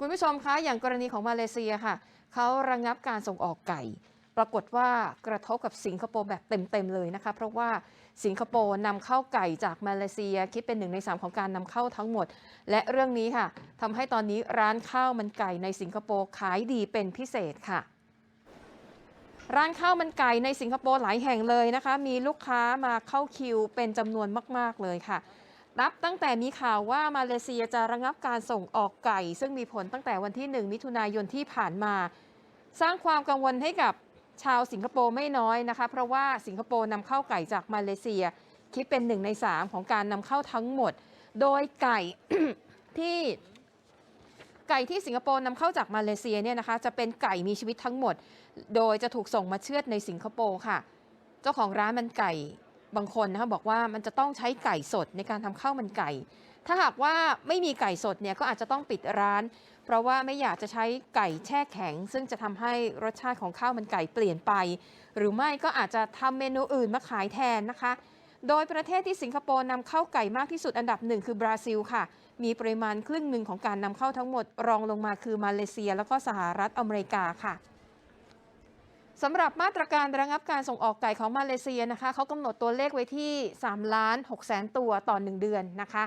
คุณผู้ชมคะอย่างกรณีของมาเลเซียค่ะเขาระงงับการส่งออกไก่ ปรากฏว่ากระทบกับสิงคโปร์แบบเต็มๆเลยนะคะ เพราะว่าสิงคโปร์นำเข้าไก่จากมาเลเซีย คิดเป็นหนึ่งในสามของการนำเข้าทั้งหมด และเรื่องนี้ค่ะทำให้ตอนนี้ร้านข้าวมันไก่ในสิงคโปร์ขายดีเป็นพิเศษค่ะร้านข้าวมันไก่ในสิงคโปร์หลายแห่งเลยนะคะ มีลูกค้ามาเข้าคิวเป็นจำนวนมาก ๆ เลยค่ะ นับตั้งแต่มีข่าวว่ามาเลเซียจะระงับการส่งออกไก่ ซึ่งมีผลตั้งแต่วันที่ 1 มิถุนายนที่ผ่านมา สร้างความกังวลให้กับชาวสิงคโปร์ไม่น้อยนะคะ เพราะว่าสิงคโปร์นำเข้าไก่จากมาเลเซีย คิดเป็นหนึ่งใน 3 ของการนำเข้าทั้งหมด โดยไก่ที่ไก่ที่สิงคโปร์นำเข้าจากมาเลเซียเนี่ยนะคะจะเป็นไก่มีชีวิตทั้งหมด โดยจะถูกส่งมาเชือดในสิงคโปร์ค่ะ เจ้าของร้านมันไก่ บางคนนะคะบอกว่ามันจะต้องใช้ไก่สดในการทำข้าวมันไก่ ถ้าหากว่าไม่มีไก่สดเนี่ยก็อาจจะต้องปิดร้าน เพราะว่าไม่อยากจะใช้ไก่แช่แข็ง ซึ่งจะทำให้รสชาติของข้าวมันไก่เปลี่ยนไป หรือไม่ก็อาจจะทำเมนูอื่นมาขายแทนนะคะ โดยประเทศที่สิงคโปร์นำเข้าไก่มากที่สุดอันดับหนึ่งคือบราซิลค่ะ มีปริมาณครึ่งหนึ่งของการนำเข้าทั้งหมดรองลงมาคือมาเลเซีย แล้วก็สหรัฐอเมริกาค่ะ สำหรับมาตรการระงับการส่งออกไก่ของมาเลเซียนะคะเขากำหนดตัวเลขไว้ที่3ล้าน6แสนตัวต่อ 1 เดือนนะคะ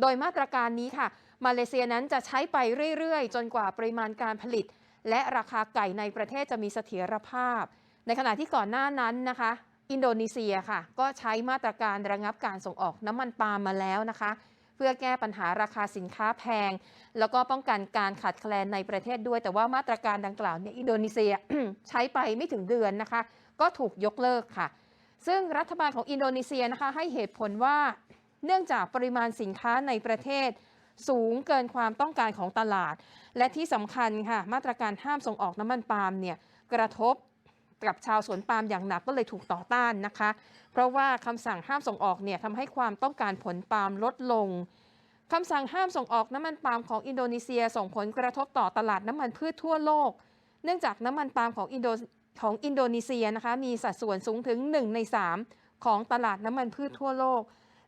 โดยมาตรการนี้ค่ะ มาเลเซียนั้นจะใช้ไปเรื่อยๆ จนกว่าปริมาณการผลิต และราคาไก่ในประเทศจะมีเสถียรภาพ ในขณะที่ก่อนหน้านั้นนะคะ อินโดนีเซียค่ะ ก็ใช้มาตรการระงับการส่งออกน้ำมันปาล์มมาแล้วนะคะ เพื่อแก้ปัญหาราคาสินค้าแพง แล้วก็ป้องกันการขาดแคลนในประเทศด้วย แต่ว่ามาตรการดังกล่าวเนี่ยอินโดนีเซียใช้ไปไม่ถึงเดือนนะคะ ก็ถูกยกเลิกค่ะ ซึ่งรัฐบาลของอินโดนีเซียนะคะให้เหตุผลว่าเนื่องจากปริมาณสินค้าในประเทศสูงเกินความต้องการของตลาด และที่สำคัญค่ะ มาตรการห้ามส่งออกน้ำมันปาล์มเนี่ยกระทบ กับชาวสวนปาล์มอย่างหนักก็เลยถูกต่อต้านนะคะ เพราะว่าคำสั่งห้ามส่งออกเนี่ยทำให้ความต้องการผลปาล์มลดลงคำสั่งห้ามส่งออกน้ำมันปาล์มของอินโดนีเซียส่งผลกระทบต่อตลาดน้ำมันพืชทั่วโลก เนื่องจากน้ำมันปาล์มของอินโดของอินโดนีเซียนะคะมีสัดส่วนสูงถึง 1 ใน 3 ของตลาดน้ำมันพืชทั่วโลก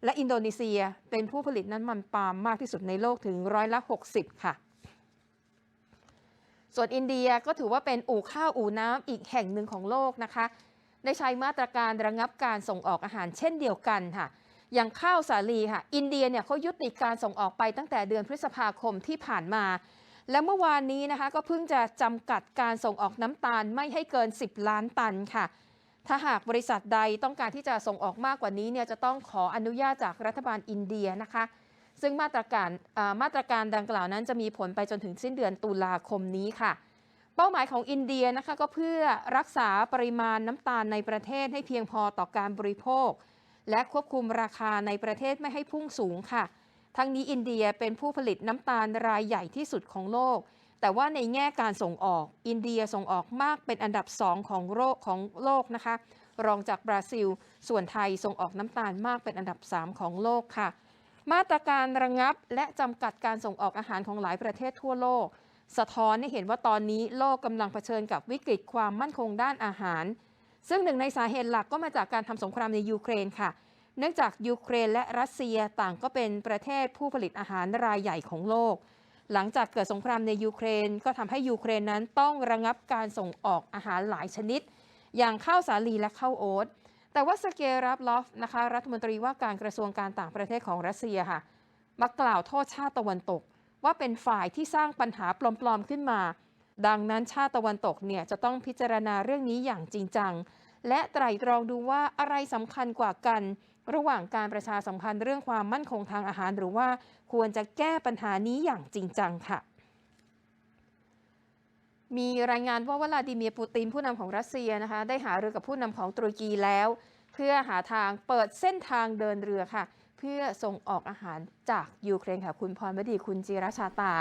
และอินโดนีเซียเป็นผู้ผลิตน้ำมันปาล์มมากที่สุดในโลกถึงร้อยละ 60 ค่ะ ส่วนอินเดียก็ถือว่าเป็นอู่ข้าวอู่น้ำอีกแห่งหนึ่งของโลกนะคะ ได้ใช้มาตรการระงับการส่งออกอาหารเช่นเดียวกันค่ะ อย่างข้าวสาลีค่ะ อินเดียเนี่ยเขายุติการส่งออกไปตั้งแต่เดือนพฤษภาคมที่ผ่านมา และเมื่อวานนี้นะคะก็เพิ่งจะจำกัดการส่งออกน้ำตาลไม่ให้เกิน 10 ล้านตันค่ะถ้าหากบริษัทใดต้องการที่จะส่งออกมากกว่านี้เนี่ยจะต้องขออนุญาตจากรัฐบาลอินเดียนะคะ ซึ่งมาตรการมาตรการดังกล่าวนั้นจะมีผลไปจนถึงสิ้นเดือนตุลาคมนี้ค่ะ เป้าหมายของอินเดียนะคะก็เพื่อรักษาปริมาณน้ำตาลในประเทศให้เพียงพอต่อการบริโภค และควบคุมราคาในประเทศไม่ให้พุ่งสูงค่ะ ทั้งนี้อินเดียเป็นผู้ผลิตน้ำตาลรายใหญ่ที่สุดของโลก แต่ว่าในแง่การส่งออก อินเดียส่งออกมากเป็นอันดับสองของโลกของโลกนะคะ รองจากบราซิล ส่วนไทยส่งออกน้ำตาลมากเป็นอันดับ 3 ของโลกค่ะ มาตรการระงับและจำกัดการส่งออกอาหารของหลายประเทศทั่วโลก สะท้อนให้เห็นว่าตอนนี้โลกกำลังเผชิญกับวิกฤตความมั่นคงด้านอาหาร ซึ่งหนึ่งในสาเหตุหลักก็มาจากการทำสงครามในยูเครนค่ะ เนื่องจากยูเครนและรัสเซียต่างก็เป็นประเทศผู้ผลิตอาหารรายใหญ่ของโลก หลังจากเกิดสงครามในยูเครนก็ทำให้ยูเครนนั้นต้องระงับการส่งออกอาหารหลายชนิด อย่างข้าวสาลีและข้าวโอ๊ต แต่ว่าสเกรับลอฟนะคะรัฐมนตรีว่าการกระทรวงการต่างประเทศของรัสเซียค่ะมากล่าวโทษชาติตะวันตก ว่าเป็นฝ่ายที่สร้างปัญหาปลอมๆขึ้นมา ดังนั้นชาติตะวันตกเนี่ยจะต้องพิจารณาเรื่องนี้อย่างจริงจัง และไตร่ตรองดูว่าอะไรสำคัญกว่ากัน ระหว่างการประชาสัมพันธ์เรื่องความมั่นคงทางอาหาร หรือว่าควรจะแก้ปัญหานี้อย่างจริงจังค่ะ มีรายงานว่าวลาดิเมียร์ปูตินผู้นำของรัสเซียนะคะได้หารือกับผู้นำของตุรกีแล้ว เพื่อหาทางเปิดเส้นทางเดินเรือค่ะ เพื่อส่งออกอาหารจากยูเครนค่ะ คุณพรวดีคุณจิรชาตา